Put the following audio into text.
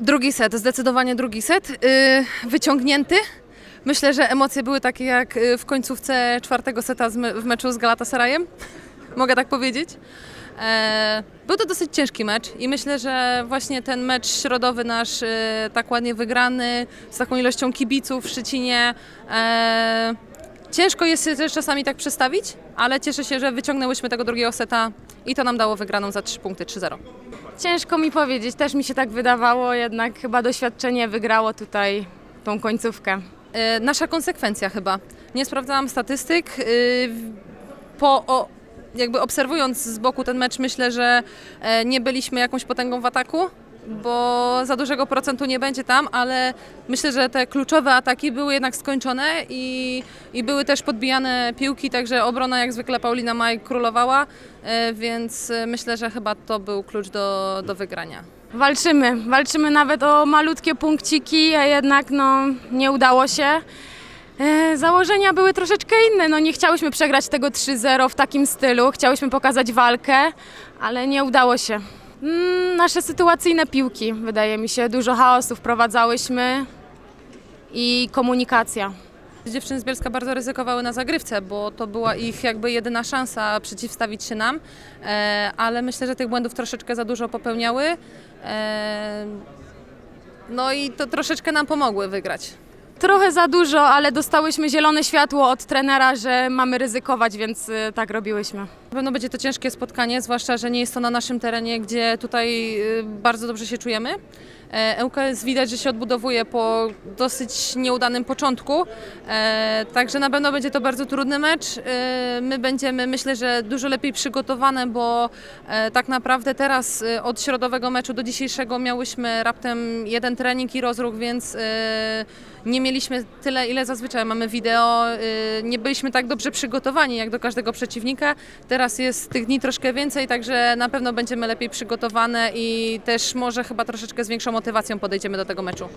Drugi set, zdecydowanie drugi set. Yy, wyciągnięty. Myślę, że emocje były takie jak y, w końcówce czwartego seta w meczu z Galatasarayem. Mogę tak powiedzieć. E, Był to dosyć ciężki mecz i myślę, że właśnie ten mecz środowy nasz y, tak ładnie wygrany, z taką ilością kibiców w Szczecinie. e, Ciężko jest się też czasami tak przestawić, ale cieszę się, że wyciągnęłyśmy tego drugiego seta i to nam dało wygraną za 3 punkty 3-0. Ciężko mi powiedzieć, też mi się tak wydawało, jednak chyba doświadczenie wygrało tutaj tą końcówkę. E, Nasza konsekwencja chyba. Nie sprawdzałam statystyk. w- Po, o, jakby obserwując z boku ten mecz, myślę, że e, nie byliśmy jakąś potęgą w ataku, bo za dużego procentu nie będzie tam, ale myślę, że te kluczowe ataki były jednak skończone i, i były też podbijane piłki, także obrona jak zwykle Paulina Maj królowała, e, więc e, myślę, że chyba to był klucz do, do wygrania. Walczymy, walczymy nawet o malutkie punkciki, a jednak no, nie udało się. E, Założenia były troszeczkę inne, no nie chciałyśmy przegrać tego 3-0 w takim stylu, chciałyśmy pokazać walkę, ale nie udało się. Mm, Nasze sytuacyjne piłki, wydaje mi się, dużo chaosu wprowadzałyśmy i komunikacja. Dziewczyny z Bielska bardzo ryzykowały na zagrywce, bo to była ich jakby jedyna szansa przeciwstawić się nam, e, ale myślę, że tych błędów troszeczkę za dużo popełniały. E, no i to troszeczkę nam pomogły wygrać. Trochę za dużo, ale dostałyśmy zielone światło od trenera, że mamy ryzykować, więc y, tak robiłyśmy. Na pewno będzie to ciężkie spotkanie, zwłaszcza, że nie jest to na naszym terenie, gdzie tutaj y, bardzo dobrze się czujemy. E, ŁKS widać, że się odbudowuje po dosyć nieudanym początku, e, także na pewno będzie to bardzo trudny mecz. E, My będziemy, myślę, że dużo lepiej przygotowane, bo tak naprawdę teraz od środowego meczu do dzisiejszego miałyśmy raptem jeden trening i rozruch, więc nie mieliśmy tyle, ile zazwyczaj mamy wideo. Nie byliśmy tak dobrze przygotowani jak do każdego przeciwnika. Teraz jest tych dni troszkę więcej, także na pewno będziemy lepiej przygotowane i też może chyba troszeczkę z większą motywacją podejdziemy do tego meczu.